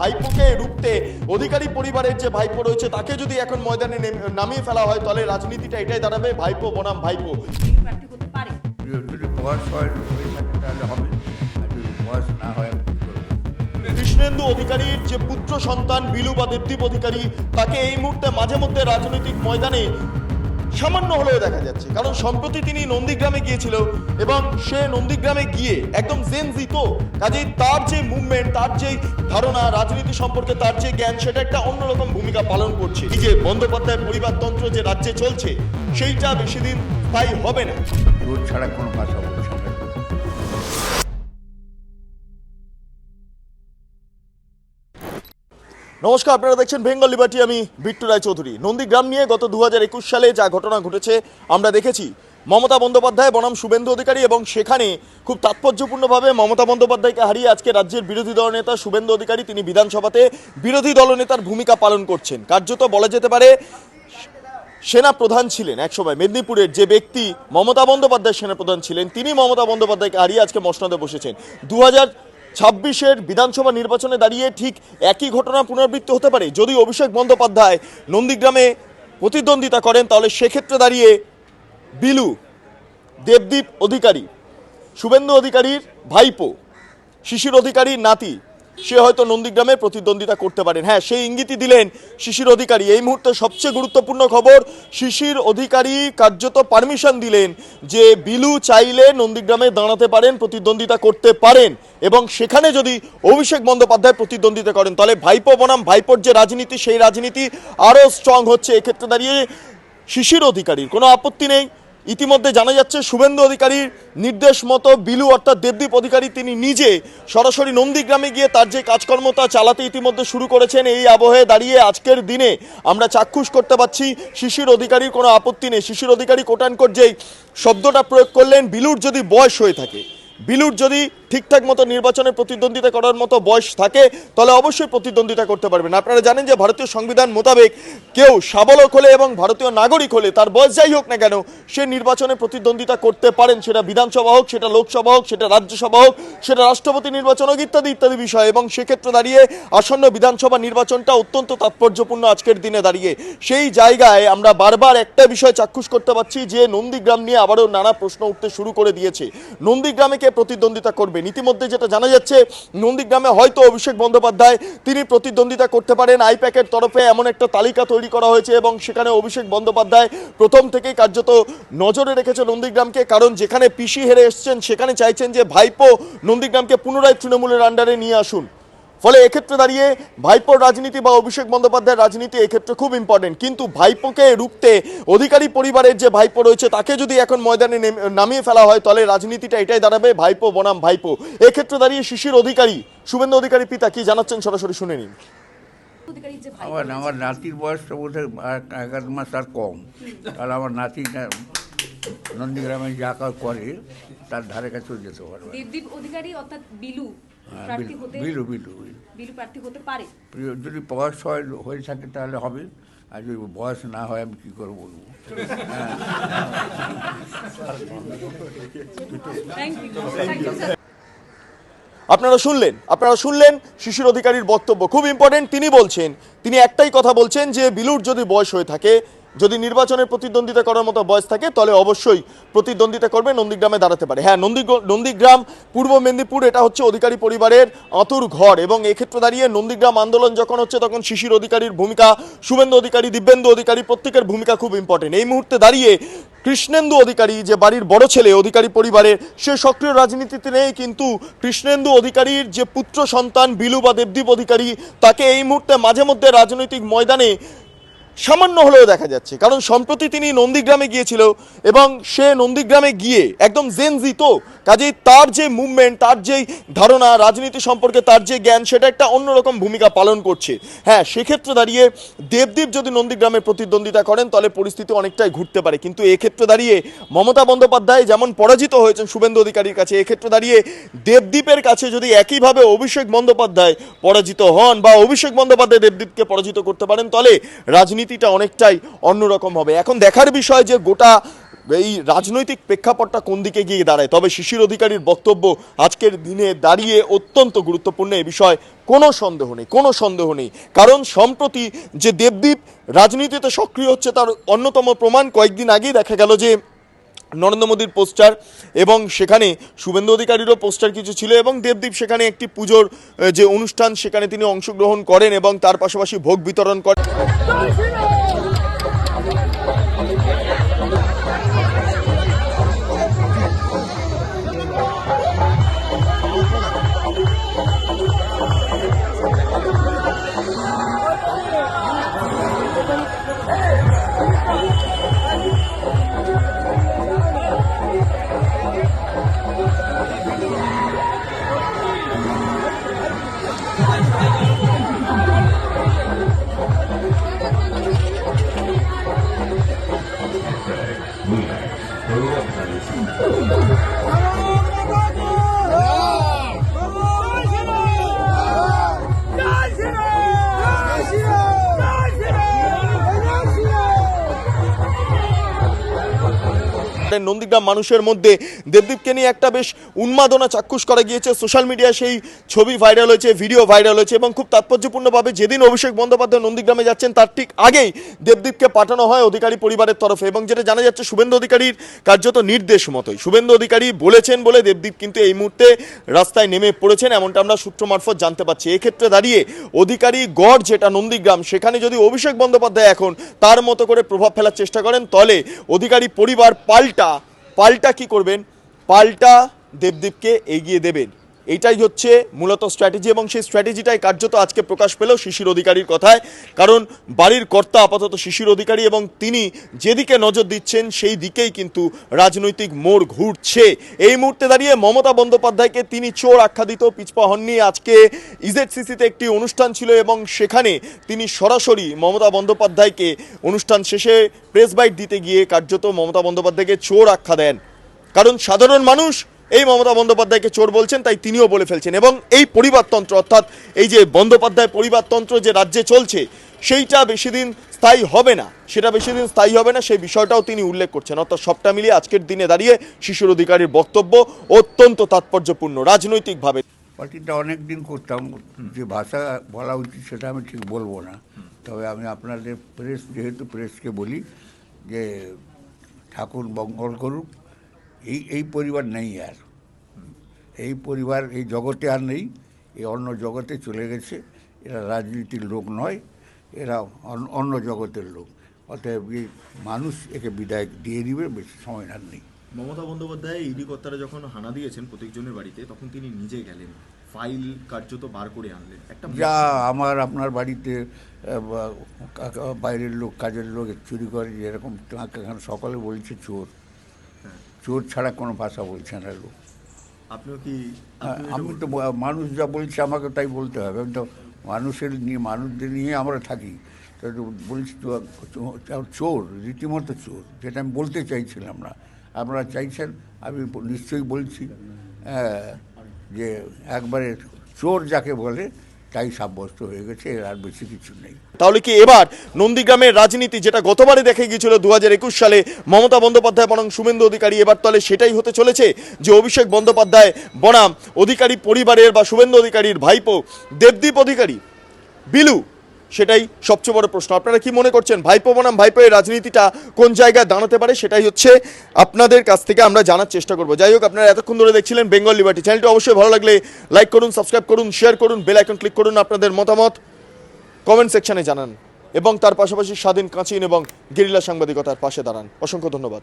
ভাইপোকে রুখতে অধিকারী পরিবারের যে ভাইপো রয়েছে, তাকে যদি এখন ময়দানে নামিয়ে ফেলা হয়, তাহলে রাজনীতিটা এটাই দাঁড়াবে, ভাইপো, বনাম ভাইপো। কৃষ্ণেন্দু অধিকারীর যে পুত্র সন্তান, বিলু বা দেবদীপ অধিকারী, তাকে এই মুহূর্তে মাঝে মধ্যে রাজনৈতিক ময়দানে সামান্য হলেও দেখা যাচ্ছে। কারণ সম্প্রতি তিনি নন্দীগ্রামে গিয়েছিল এবং সে নন্দীগ্রামে গিয়ে একদম জেন জিত কাজেই তার যে মুভমেন্ট তার যে ধারণা, রাজনীতি সম্পর্কে তার যে জ্ঞান, সেটা একটা অন্যরকম ভূমিকা পালন করছে। এই যে বন্দ্যোপাধ্যায় পরিবারতন্ত্র যে রাজ্যে চলছে, সেইটা বেশি দিন স্থায়ী হবে না। ছাড়া কোনো ভাষা নমস্কার, আপনারা দেখছেন বেঙ্গল লিবার্টি, আমি বিট্টু চৌধুরী নন্দীগ্রাম নিয়ে গত দু হাজার একুশ সালে যা ঘটনা ঘটেছে, আমরা দেখেছি। মমতা বন্দ্যোপাধ্যায় বনাম শুভেন্দু অধিকারী এবং সেখানে খুব তাৎপর্যপূর্ণভাবে মমতা বন্দ্যোপাধ্যায়কে হারিয়ে আজকে রাজ্যের বিরোধী দলনেতা শুভেন্দু অধিকারী তিনি বিধানসভাতে বিরোধী দলনেতার ভূমিকা পালন করছেন। কার্যত বলা যেতে পারে, সেনা প্রধান ছিলেন একসময় মেদিনীপুরের যে ব্যক্তি মমতা বন্দ্যোপাধ্যায় সেনা প্রধান ছিলেন, তিনি মমতা বন্দ্যোপাধ্যায়কে হারিয়ে আজকে মসনদে বসেছেন। দু হাজার ছাব্বিশের বিধানসভা নির্বাচনে দাঁড়িয়ে ঠিক একই ঘটনা পুনরাবৃত্তি হতে পারে। যদি অভিষেক বন্দ্যোপাধ্যায় নন্দীগ্রামে প্রতিদ্বন্দ্বিতা করেন, তাহলে সেক্ষেত্রে দাঁড়িয়ে বিলু, দেবদীপ অধিকারী, শুভেন্দু অধিকারীর ভাইপো, শিশির অধিকারীর নাতি সে হয়তো নন্দীগ্রামে প্রতিদ্বন্দ্বিতা করতে পারেন। হ্যাঁ সেই ইঙ্গিতই দিলেন শিশির অধিকারী। এই মুহূর্তে সবচেয়ে গুরুত্বপূর্ণ খবর, শিশির অধিকারী কার্যত পারমিশন দিলেন যে বিলু চাইলে নন্দীগ্রামে দাঁড়াতে পারেন, প্রতিদ্বন্দ্বিতা করতে পারেন এবং সেখানে যদি অভিষেক বন্দ্যোপাধ্যায় প্রতিদ্বন্দ্বিতা করেন, তাহলে ভাইপো বনাম, ভাইপোর যে রাজনীতি, সেই রাজনীতি আরও স্ট্রং হচ্ছে। এক্ষেত্রে দাঁড়িয়ে শিশির অধিকারীর কোনো আপত্তি নেই। ইতিমধ্যে জানা যাচ্ছে, শুভেন্দু অধিকারীর নির্দেশ মতো বিলু অর্থাৎ দেবদীপ অধিকারী তিনি নিজে সরাসরি নন্দীগ্রামে গিয়ে তার যে কাজকর্ম তা চালাতে ইতিমধ্যে শুরু করেছেন, এই আবহে দাঁড়িয়ে আজকের দিনে আমরা চাক্ষুষ করতে পাচ্ছি শিশির অধিকারীর কোনো আপত্তি নেই। শিশির অধিকারী কোটানকোট যেই শব্দটা প্রয়োগ করলেন, বিলুর যদি বয়স হয়ে থাকে, বিলুর যদি ঠিকঠাক মতো নির্বাচনে প্রতিদ্বন্দ্বিতা করার মতো বয়স থাকে, তাহলে অবশ্যই প্রতিদ্বন্দ্বিতা করতে পারবেন। আপনারা জানেন যে ভারতীয় সংবিধান মোতাবেক কেউ সাবলক হলে এবং ভারতীয় নাগরিক হলে, তার বয়স যাই হোক না কেন, সে নির্বাচনে প্রতিদ্বন্দ্বিতা করতে পারেন। সেটা বিধানসভা হোক, সেটা লোকসভা হোক, সেটা রাজ্যসভা হোক, সেটা রাষ্ট্রপতি নির্বাচন হোক, ইত্যাদি ইত্যাদি বিষয়। এবং সেক্ষেত্রে দাঁড়িয়ে আসন্ন বিধানসভা নির্বাচনটা অত্যন্ত তাৎপর্যপূর্ণ আজকের দিনে দাঁড়িয়ে। সেই জায়গায় আমরা বারবার একটা বিষয় চাক্ষুষ করতে পারছি যে, নন্দীগ্রাম নিয়ে আবারও নানা প্রশ্ন উঠতে শুরু করে দিয়েছে। নন্দীগ্রামে কে প্রতিদ্বন্দ্বিতা করবেন ইতিমধ্যে যেটা জানা যাচ্ছে, নন্দীগ্রামে হয়তো অভিষেক বন্দ্যোপাধ্যায় তিনি প্রতিদ্বন্দ্বিতা করতে পারেন। আইপ্যাকের তরফে এমন একটা তালিকা তৈরি করা হয়েছে এবং সেখানে অভিষেক বন্দ্যোপাধ্যায় প্রথম থেকেই কার্যত নজরে রেখেছে নন্দীগ্রামকে, কারণ যেখানে পিসি হেরে এসছেন, সেখানে চাইছেন যে ভাইপো নন্দীগ্রামকে পুনরায় তৃণমূলের আন্ডারে নিয়ে আসুন। ফলে এক্ষেত্রে দাঁড়িয়ে ভাইপোর রাজনীতি বা অভিষেক বন্দ্যোপাধ্যায়ের রাজনীতি এক্ষেত্রে খুব ইম্পর্টেন্ট কিন্তু ভাইপোকে রুখতে অধিকারী পরিবারের যে ভাইপো রয়েছে তাকে যদি এখন ময়দানে নামিয়ে ফেলা হয় তাহলে রাজনীতিটা এটাই দাঁড়াবে ভাইপো বনাম ভাইপো। এক্ষেত্রে দাঁড়িয়ে শিশির অধিকারী শুভেন্দু অধিকারী পিতা কি জানাচ্ছেন? সরাসরি শুনে নিন। আমার আমার নাতির বয়সটা বোধহয় আর এক মাস আর কম। তাহলে আমার নাতি নন্দীগ্রামে যা করে তার ধারে কাছেও যেতে পারবে দেবদীপ অধিকারী অর্থাৎ বিলু হ্যাঁ, প্রার্থী হতে বিলু বিলু বিলু। বিলু প্রার্থী হতে পারে? যদি বয়স হয় হয়ে থাকে তাহলে হবে। আর যদি বয়স না হয় আমি কী করে বলব? স্যার আপনারা শুনলেন আপনারা শুনলেন শিশুর অধিকারীর বক্তব্য। খুব ইম্পর্টেন্ট তিনি বলছেন তিনি একটাই কথা বলছেন যে বিলুর যদি বয়স হয়ে থাকে যদি নির্বাচনের প্রতিদ্বন্দ্বিতা করার মতো বয়স থাকে, তাহলে অবশ্যই প্রতিদ্বন্দ্বিতা করবে নন্দীগ্রামে দাঁড়াতে পারে। হ্যাঁ নন্দী নন্দীগ্রাম, পূর্ব মেদিনীপুর, এটা হচ্ছে অধিকারী পরিবারের আতুর ঘর এবং এক্ষেত্রে দাঁড়িয়ে নন্দীগ্রাম আন্দোলন যখন হচ্ছে, তখন শিশির অধিকারীর ভূমিকা, শুভেন্দু অধিকারী, দিব্যেন্দু অধিকারী প্রত্যেকের ভূমিকা খুব ইম্পর্টেন্ট এই মুহূর্তে দাঁড়িয়ে কৃষ্ণেন্দু অধিকারী, যে বাড়ির বড় ছেলে, অধিকারী পরিবারের, সে সক্রিয় রাজনীতিতে নেই, কিন্তু কৃষ্ণেন্দু অধিকারীর যে পুত্র সন্তান, বিলু বা দেবদীপ অধিকারী, তাকে এই মুহূর্তে মাঝে মধ্যে রাজনৈতিক ময়দানে সামান্য হলেও দেখা যাচ্ছে। কারণ সম্প্রতি তিনি নন্দীগ্রামে গিয়েছিল এবং সে নন্দীগ্রামে গিয়ে একদম জেন জিত কাজেই তার যে মুভমেন্ট তার যে ধারণা, রাজনীতি সম্পর্কে তার যে জ্ঞান, সেটা একটা অন্যরকম ভূমিকা পালন করছে। হ্যাঁ সেক্ষেত্রে দাঁড়িয়ে দেবদীপ যদি নন্দীগ্রামে প্রতিদ্বন্দ্বিতা করেন, তাহলে পরিস্থিতি অনেকটাই ঘুরতে পারে। কিন্তু এক্ষেত্রে দাঁড়িয়ে মমতা বন্দ্যোপাধ্যায় যেমন পরাজিত হয়েছেন শুভেন্দু অধিকারীর কাছে, এক্ষেত্রে দাঁড়িয়ে দেবদীপের কাছে যদি একইভাবে অভিষেক বন্দ্যোপাধ্যায় পরাজিত হন বা অভিষেক বন্দ্যোপাধ্যায় দেবদীপকে পরাজিত করতে পারেন, তাহলে রাজনীতিটা অনেকটাই অন্যরকম হবে। এখন দেখার বিষয় যে গোটা এই রাজনৈতিক প্রেক্ষাপটটা কোন দিকে গিয়ে দাঁড়ায়, তবে শিশির অধিকারীর বক্তব্য আজকের দিনে দাঁড়িয়ে অত্যন্ত গুরুত্বপূর্ণ। এ বিষয়ে কোনো সন্দেহ নেই, কোনো সন্দেহ নেই। কারণ সম্প্রতি যে দেবদ্বীপ রাজনীতিতে সক্রিয় হচ্ছে, তার অন্যতম প্রমাণ কয়েকদিন আগেই দেখা গেল যে নরেন্দ্র মোদীর পোস্টার এবং সেখানে শুভেন্দু অধিকারীরও পোস্টার কিছু ছিল এবং দেবদীপ সেখানে একটি পুজোর যে অনুষ্ঠান সেখানে তিনি অংশগ্রহণ করেন এবং তার পাশাপাশি ভোগ বিতরণ করেন। うん。নন্দীগ্রাম মানুষের মধ্যে দেবদীপকে নিয়ে একটা বেশ উন্মাদনা চাক্ষুষ করা গিয়েছে। সোশ্যাল মিডিয়ায় সেই ছবি ভাইরাল হয়েছে ভিডিও ভাইরাল হয়েছে এবং খুব তাৎপর্যপূর্ণভাবে যেদিন অভিষেক বন্দ্যোপাধ্যায় নন্দীগ্রামে যাচ্ছেন, তার ঠিক আগেই দেবদীপকে পাঠানো হয় অধিকারী পরিবারের তরফে এবং যেটা জানা যাচ্ছে শুভেন্দু অধিকারীর কার্যত নির্দেশ মতোই। শুভেন্দু অধিকারী বলেছেন বলে দেবদীপ কিন্তু এই মুহূর্তে রাস্তায় নেমে পড়েছেন, এমনটা আমরা সূত্র মারফত জানতে পারছি। এক্ষেত্রে দাঁড়িয়ে অধিকারী গড় যেটা নন্দীগ্রাম, সেখানে যদি অভিষেক বন্দ্যোপাধ্যায় এখন তার মতো করে প্রভাব ফেলার চেষ্টা করেন তলে অধিকারী পরিবার পাল্টা পাল্টা পাল্টা কি করবেন? পাল্টা দেবদীপকে এগিয়ে দেবেন। এইটাই হচ্ছে মূলত স্ট্র্যাটেজি এবং সেই স্ট্র্যাটেজিটাই কার্যত আজকে প্রকাশ পেল শিশির অধিকারীর কথায়। কারণ বাড়ির কর্তা আপাতত শিশির অধিকারী এবং তিনি যেদিকে নজর দিচ্ছেন সেই দিকেই কিন্তু রাজনৈতিক মোড় ঘুরছে। এই মুহূর্তে দাঁড়িয়ে মমতা বন্দ্যোপাধ্যায়কে তিনি চোর আখ্যা দিত পিছপা হননি। আজকে ইজেডসিসিতে একটি অনুষ্ঠান ছিল এবং সেখানে তিনি সরাসরি মমতা বন্দ্যোপাধ্যায়কে অনুষ্ঠান শেষে প্রেস বাইট দিতে গিয়ে কার্যত মমতা বন্দ্যোপাধ্যায়কে চোর আখ্যা দেন। কারণ সাধারণ মানুষ এই মমতা বন্দ্যোপাধ্যায়কে চোর বলছেন, তাই তিনিও বলে ফেলছেন। এবং এই পরিবারতন্ত্র অর্থাৎ এই যে বন্দ্যোপাধ্যায় পরিবারতন্ত্র যে রাজ্যে চলছে, সেইটা বেশি দিন স্থায়ী হবে না। সেটা বেশি দিন স্থায়ী হবে না, সেই বিষয়টাও তিনি উল্লেখ করছেন। অর্থাৎ সবটা মিলিয়ে আজকের দিনে দাঁড়িয়ে শিশুর অধিকারীর বক্তব্য অত্যন্ত তাৎপর্যপূর্ণ, রাজনৈতিকভাবে। পার্টিটা অনেক দিন করতাম, যে ভাষা বলা উচিত সেটা আমি ঠিক বলব না। তবে আমি আপনাদের প্রেস, যেহেতু প্রেসকে বলি, যে ঠাকুর মঙ্গল করুক এই এই পরিবার নেই আর। এই পরিবার এই জগতে আর নেই এই অন্য জগতে চলে গেছে। এরা রাজনীতির লোক নয় এরা অন- অন্য জগতের লোক। অতএব এই মানুষ একে বিদায় দিয়ে দিবে বেশি সময় আর নেই। মমতা বন্দ্যোপাধ্যায় ইডি কর্তারা যখন হানা দিয়েছেন প্রত্যেকজনের বাড়িতে তখন তিনি নিজে গেলেন। ফাইল কার্যত বার করে আনলেন। একটা যা আমার আপনার বাড়িতে বাইরের লোক কাজের লোক চুরি করে যেরকম সকালে বলছে চোর। চোর ছাড়া কোনো ভাষা বলছে না লোক। আপনিও কি আমি তো মানুষ যা বলছে আমাকে তাই বলতে হবে। আমি তো মানুষের নিয়ে মানুষদের নিয়ে আমরা থাকি। তো বলছি তো চোর রীতিমতো চোর যেটা আমি বলতে চাইছিলাম না। আপনারা চাইছেন আমি নিশ্চয়ই বলছি হ্যাঁ, যে একবারে চোর যাকে বলে তাই সাব্যস্ত হয়ে গেছে, এর আর বেশি কিছু নেই। তাহলে কি এবার নন্দীগ্রামের রাজনীতি যেটা গতবারে দেখে গিয়েছিল দু একুশ সালে, মমতা বন্দ্যোপাধ্যায় বনাম শুভেন্দু অধিকারী এবার তাহলে সেটাই হতে চলেছে যে অভিষেক বন্দ্যোপাধ্যায় বনাম অধিকারী পরিবারের বা শুভেন্দু অধিকারীর ভাইপো, দেবদীপ অধিকারী, বিলু সেটাই সবচেয়ে বড় প্রশ্ন। আপনারা কি মনে করছেন, ভাইপো বনাম ভাইপো এই রাজনীতিটা কোন জায়গায় দাঁড়াতে পারে, সেটাই হচ্ছে আপনাদের কাছ থেকে আমরা জানার চেষ্টা করব। যাই হোক, আপনারা এতক্ষণ ধরে দেখছিলেন বেঙ্গল লিবার্টি চ্যানেলটি, অবশ্যই ভালো লাগলে লাইক করুন, সাবস্ক্রাইব করুন, শেয়ার করুন, বেল আইকন ক্লিক করুন, আপনাদের মতামত কমেন্ট সেকশনে জানান। এবং তার পাশাপাশি স্বাধীন কাঁচিন এবং গেরিলা সাংবাদিকতার পাশে দাঁড়ান। অসংখ্য ধন্যবাদ।